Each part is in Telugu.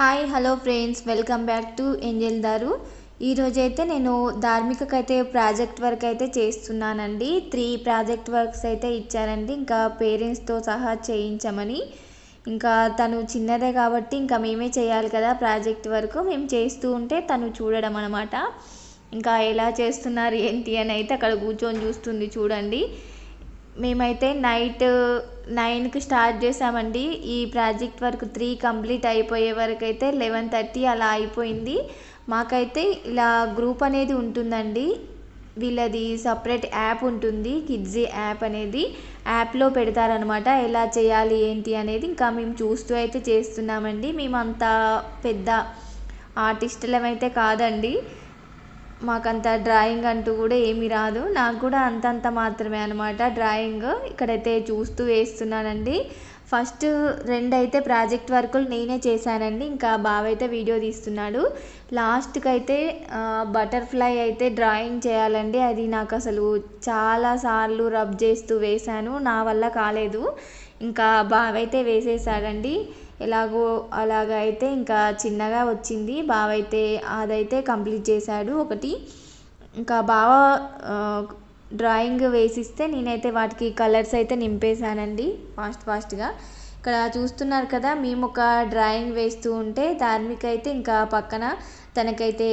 Hi hello friends welcome back to Angel దారు ఈరోజైతే నేను ధార్మికకు అయితే ప్రాజెక్ట్ వర్క్ అయితే చేస్తున్నానండి. త్రీ ప్రాజెక్ట్ వర్క్స్ అయితే ఇచ్చారండి. ఇంకా పేరెంట్స్తో సహా చేయించమని. ఇంకా తను చిన్నదే కాబట్టి ఇంకా మేమే చేయాలి కదా ప్రాజెక్ట్ వర్క్. మేము చేస్తూ ఉంటే తను చూడడం అనమాట ఇంకా ఎలా చేస్తున్నారు ఏంటి అని అయితే అక్కడ కూర్చొని చూస్తుంది చూడండి. మేమైతే నైట్ నైన్కి స్టార్ట్ చేసామండి. ఈ ప్రాజెక్ట్ వర్క్ త్రీ కంప్లీట్ అయిపోయే వరకు అయితే లెవెన్ థర్టీ అలా అయిపోయింది. మాకైతే ఇలా గ్రూప్ అనేది ఉంటుందండి. వీళ్ళది సపరేట్ యాప్ ఉంటుంది కిడ్జీ యాప్ అనేది. యాప్లో పెడతారనమాట ఎలా చేయాలి ఏంటి అనేది. ఇంకా మేము చూస్తూ అయితే చేస్తున్నామండి. మేము అంత పెద్ద ఆర్టిస్టులమైతే కాదండి. మాకంత డ్రాయింగ్ అంటూ కూడా ఏమీ రాదు. నాకు కూడా అంతంత మాత్రమే అనమాట డ్రాయింగ్ ఇక్కడైతే చూస్తూ వేస్తున్నానండి. ఫస్ట్ రెండైతే ప్రాజెక్ట్ వర్కులు నేనే చేశానండి. ఇంకా బావ అయితే వీడియో తీస్తున్నాడు. లాస్ట్కి అయితే బటర్ఫ్లై అయితే డ్రాయింగ్ చేయాలండి. అది నాకు అసలు చాలా సార్లు రబ్ చేస్తూ వేశాను. నా వల్ల కాలేదు. ఇంకా బావ అయితే వేసేసాడండి. ఎలాగో అలాగ అయితే ఇంకా చిన్నగా వచ్చింది. బావ అయితే అదైతే కంప్లీట్ చేశాడు. ఒకటి ఇంకా బావ డ్రాయింగ్ వేసిస్తే నేనైతే వాటికి కలర్స్ అయితే నింపేశానండి ఫాస్ట్ ఫాస్ట్గా. ఇక్కడ చూస్తున్నారు కదా మేము ఒక డ్రాయింగ్ వేస్తూ ఉంటే ధార్మిక అయితే ఇంకా పక్కన తనకైతే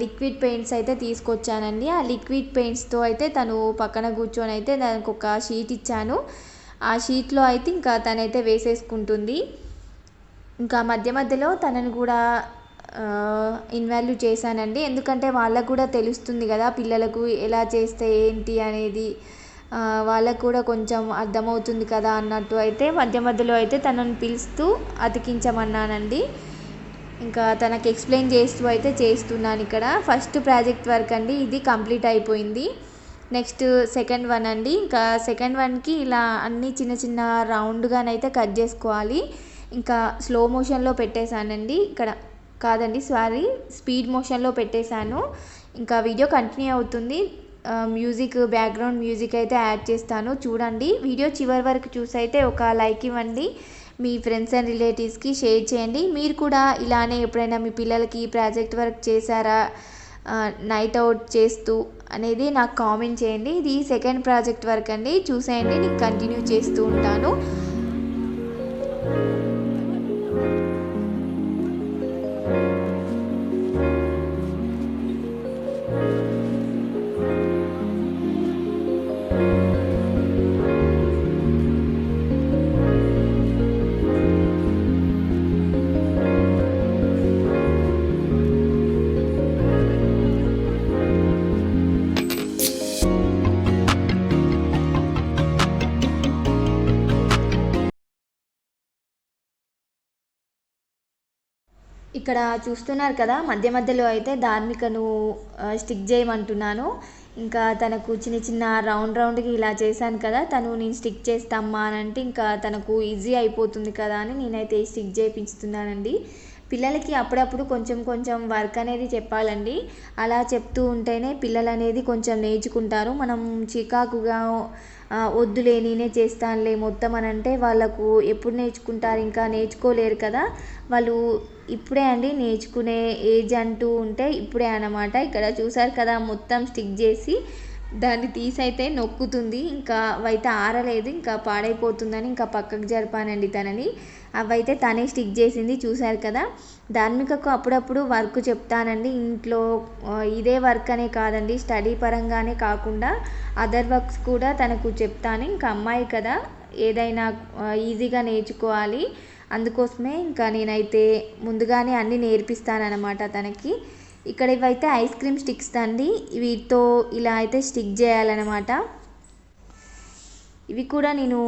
లిక్విడ్ పెయింట్స్ అయితే తీసుకొచ్చానండి. ఆ లిక్విడ్ పెయింట్స్తో అయితే తను పక్కన కూర్చొని అయితే దానికి ఒక షీట్ ఇచ్చాను. ఆ షీట్లో అయితే ఇంకా తనైతే వేసేసుకుంటుంది. ఇంకా మధ్య మధ్యలో తనను కూడా ఇన్వాల్వ్ చేశానండి. ఎందుకంటే వాళ్ళకు కూడా తెలుస్తుంది కదా పిల్లలకు ఎలా చేస్తే ఏంటి అనేది. వాళ్ళకు కూడా కొంచెం అర్థమవుతుంది కదా అన్నట్టు అయితే మధ్య మధ్యలో అయితే తనను పిలుస్తూ అతికించమన్నానండి. ఇంకా తనకు ఎక్స్ప్లెయిన్ చేస్తూ అయితే చేస్తున్నాను ఇక్కడ. ఫస్ట్ ప్రాజెక్ట్ వర్క్ అండి ఇది కంప్లీట్ అయిపోయింది. నెక్స్ట్ సెకండ్ వన్ అండి. ఇంకా సెకండ్ వన్కి ఇలా అన్ని చిన్న చిన్న రౌండ్గానైతే కట్ చేసుకోవాలి. ఇంకా స్లో మోషన్లో పెట్టేశానండి. ఇక్కడ కాదండి సారీ స్పీడ్ మోషన్లో పెట్టేశాను. ఇంకా వీడియో కంటిన్యూ అవుతుంది. మ్యూజిక్ బ్యాక్గ్రౌండ్ మ్యూజిక్ అయితే యాడ్ చేస్తాను. చూడండి వీడియో చివరి వరకు చూసి అయితే ఒక లైక్ ఇవ్వండి. మీ ఫ్రెండ్స్ అండ్ రిలేటివ్స్కి షేర్ చేయండి. మీరు కూడా ఇలానే ఎప్పుడైనా మీ పిల్లలకి ప్రాజెక్ట్ వర్క్ చేశారా? నైట్ అవుట్ చేస్తూ అనేది నాకు కామెంట్ చేయండి. ఇది సెకండ్ ప్రాజెక్ట్ వర్క్ అండి. చూసేయండి నేను కంటిన్యూ చేస్తూ ఉంటాను. ఇక్కడ చూస్తున్నారు కదా మధ్య మధ్యలో అయితే ధార్మికను స్టిక్ చేయమంటున్నాను. ఇంకా తనకు చిన్న చిన్న రౌండ్ రౌండ్కి ఇలా చేశాను కదా తను నేను స్టిక్ చేస్తామ్మా అని అంటే ఇంకా తనకు ఈజీ అయిపోతుంది కదా అని నేనైతే స్టిక్ చేయించుతున్నానండి పిల్లలకి అప్పుడప్పుడు కొంచెం కొంచెం వర్క్ అనేది చెప్పాలండి. అలా చెప్తూ ఉంటేనే పిల్లలు అనేది కొంచెం నేర్చుకుంటారు. మనం చికాకుగా వద్దులే నేనే చేస్తానులే మొత్తం అని అంటే వాళ్ళకు ఎప్పుడు నేర్చుకుంటారు? ఇంకా నేర్చుకోలేరు కదా. వాళ్ళు ఇప్పుడే అండి నేర్చుకునే ఏజ్ అంటూ ఉంటే ఇప్పుడే అనమాట ఇక్కడ చూసారు కదా మొత్తం స్టిక్ చేసి దాన్ని తీసైతే నొక్కుతుంది. ఇంకా అవైతే ఆరలేదు. ఇంకా పాడైపోతుందని ఇంకా పక్కకు జరిపానండి తనని. అవైతే తనే స్టిక్ చేసింది చూశారు కదా. ధార్మికకు అప్పుడప్పుడు వర్క్ చెప్తానండి. ఇంట్లో ఇదే వర్క్ అనే కాదండి. స్టడీ పరంగానే కాకుండా అదర్ వర్క్స్ కూడా తనకు చెప్తాను. ఇంకా అమ్మాయి కదా. ఏదైనా ఈజీగా నేర్చుకోవాలి. అందుకోసమే ఇంకా నేనైతే ముందుగానే అన్నీ నేర్పిస్తానన్నమాట తనకి. ఇక్కడ ఇవైతే ఐస్ క్రీమ్ స్టిక్స్ అండి. వీటితో ఇలా అయితే స్టిక్ చేయాలన్నమాట. ఇవి కూడా నేను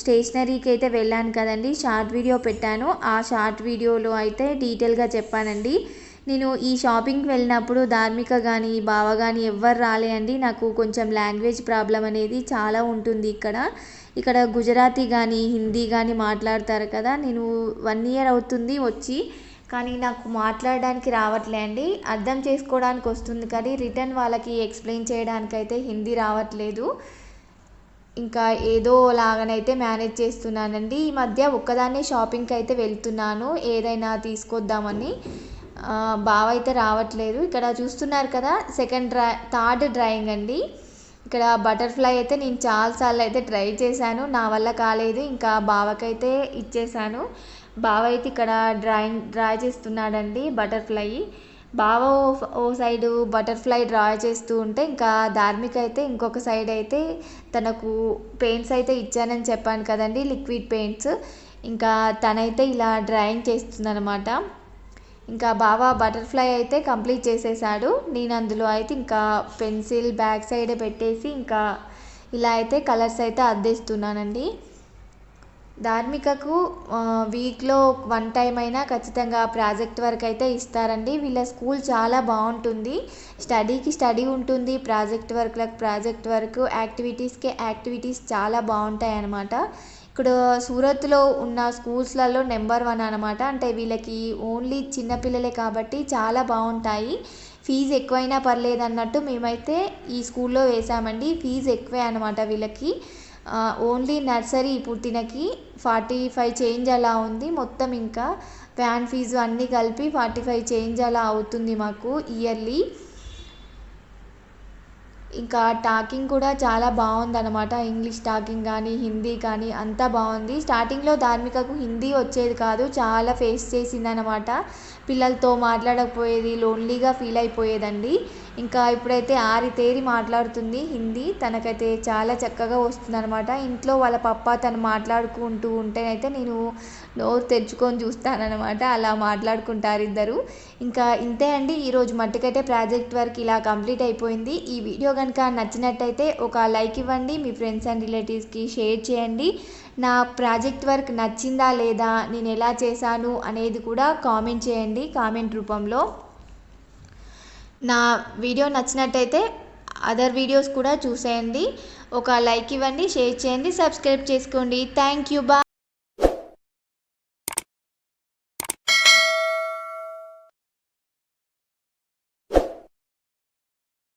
స్టేషనరీకి అయితే వెళ్ళాను కదండి. షార్ట్ వీడియో పెట్టాను. ఆ షార్ట్ వీడియోలో అయితే డీటెయిల్గా చెప్పానండి. నేను ఈ షాపింగ్కి వెళ్ళినప్పుడు ధార్మిక కానీ బావ కానీ ఎవ్వరు రాలే అండి నాకు కొంచెం లాంగ్వేజ్ ప్రాబ్లం అనేది చాలా ఉంటుంది ఇక్కడ. ఇక్కడ గుజరాతీ కానీ హిందీ కానీ మాట్లాడతారు కదా. నేను వన్ ఇయర్ అవుతుంది వచ్చి కానీ నాకు మాట్లాడడానికి రావట్లే అండి. అర్థం చేసుకోవడానికి వస్తుంది కానీ రిటర్న్ వాళ్ళకి ఎక్స్ప్లెయిన్ చేయడానికి అయితే హిందీ రావట్లేదు. ఇంకా ఏదో లాగానైతే మేనేజ్ చేస్తున్నానండి. ఈ మధ్య ఒక్కదాన్నే షాపింగ్కి అయితే వెళ్తున్నాను. ఏదైనా తీసుకొద్దామని. బావ అయితే రావట్లేదు. ఇక్కడ చూస్తున్నారు కదా సెకండ్ డ్రా థర్డ్ డ్రాయింగ్ అండి. ఇక్కడ బటర్ఫ్లై అయితే నేను చాలాసార్లు అయితే ట్రై చేశాను. నా వల్ల కాలేదు. ఇంకా బావకైతే ఇచ్చేసాను బావ అయితే ఇక్కడ డ్రాయింగ్ డ్రా చేస్తున్నాడండి బటర్ఫ్లై బావ ఓ- సైడు బటర్ఫ్లై డ్రా చేస్తూ ఉంటే ఇంకా ధార్మిక అయితే ఇంకొక సైడ్ అయితే తనకు పెయింట్స్ అయితే ఇచ్చానని చెప్పాను కదండి లిక్విడ్ పెయింట్స్ ఇంకా తనైతే ఇలా డ్రాయింగ్ చేస్తుందనమాట ఇంకా బావా బటర్ఫ్లై అయితే కంప్లీట్ చేసేసాడు. నేను అందులో అయితే ఇంకా పెన్సిల్ బ్యాక్ సైడ్ పెట్టేసి ఇంకా ఇలా అయితే కలర్స్ అయితే అద్దేస్తున్నానండి. ధార్మికకు వీక్లో వన్ టైం అయినా ఖచ్చితంగా ప్రాజెక్ట్ వర్క్ అయితే ఇస్తారండి. వీళ్ళ స్కూల్ చాలా బాగుంటుంది. స్టడీకి స్టడీ ఉంటుంది. ప్రాజెక్ట్ వర్క్లకు ప్రాజెక్ట్ వర్క్ యాక్టివిటీస్కి యాక్టివిటీస్ చాలా బాగుంటాయి అన్నమాట ఇక్కడ సూరత్లో ఉన్న స్కూల్స్లలో నెంబర్ వన్ అనమాట అంటే వీళ్ళకి ఓన్లీ చిన్నపిల్లలే కాబట్టి చాలా బాగుంటాయి. ఫీజు ఎక్కువైనా పర్లేదు అన్నట్టు మేమైతే ఈ స్కూల్లో వేసామండి. ఫీజు ఎక్కువే అనమాట వీళ్ళకి. ఓన్లీ నర్సరీ పుట్టినకి ఫార్టీ ఫైవ్ చేంజ్ అలా ఉంది. మొత్తం ఇంకా వ్యాన్ ఫీజు అన్నీ కలిపి ఫార్టీ ఫైవ్ చేంజ్ అలా అవుతుంది మాకు ఇయర్లీ ఇంకా టాకింగ్ కూడా చాలా బాగుందన్నమాట. ఇంగ్లీష్ టాకింగ్ కానీ హిందీ కానీ అంతా బాగుంది. స్టార్టింగ్లో ధార్మికకు హిందీ వచ్చేది కాదు చాలా ఫేస్ చేసిందనమాట పిల్లలతో మాట్లాడకపోయేది లోన్లీగా ఫీల్ అయిపోయేదండి. ఇంకా ఇప్పుడైతే ఆరితేరి మాట్లాడుతుంది హిందీ. తనకైతే చాలా చక్కగా వస్తుందనమాట ఇంట్లో వాళ్ళ పప్ప తను మాట్లాడుకుంటూ ఉంటేనైతే నేను నోరు తెచ్చుకొని చూస్తానమాట అలా మాట్లాడుకుంటారు ఇద్దరు. ఇంకా ఇంతే అండి. ఈరోజు మట్టుకైతే ప్రాజెక్ట్ వర్క్ ఇలా కంప్లీట్ అయిపోయింది. ఈ వీడియో కనుక నచ్చినట్టయితే ఒక లైక్ ఇవ్వండి. మీ ఫ్రెండ్స్ అండ్ రిలేటివ్స్కి షేర్ చేయండి. నా ప్రాజెక్ట్ వర్క్ నచ్చిందా లేదా నేను ఎలా చేశాను అనేది కూడా కామెంట్ చేయండి కామెంట్ రూపంలో. నా వీడియో నచ్చినట్టయితే అదర్ వీడియోస్ కూడా చూసేయండి. ఒక లైక్ ఇవ్వండి షేర్ చేయండి సబ్స్క్రైబ్ చేసుకోండి. థ్యాంక్ యూ బా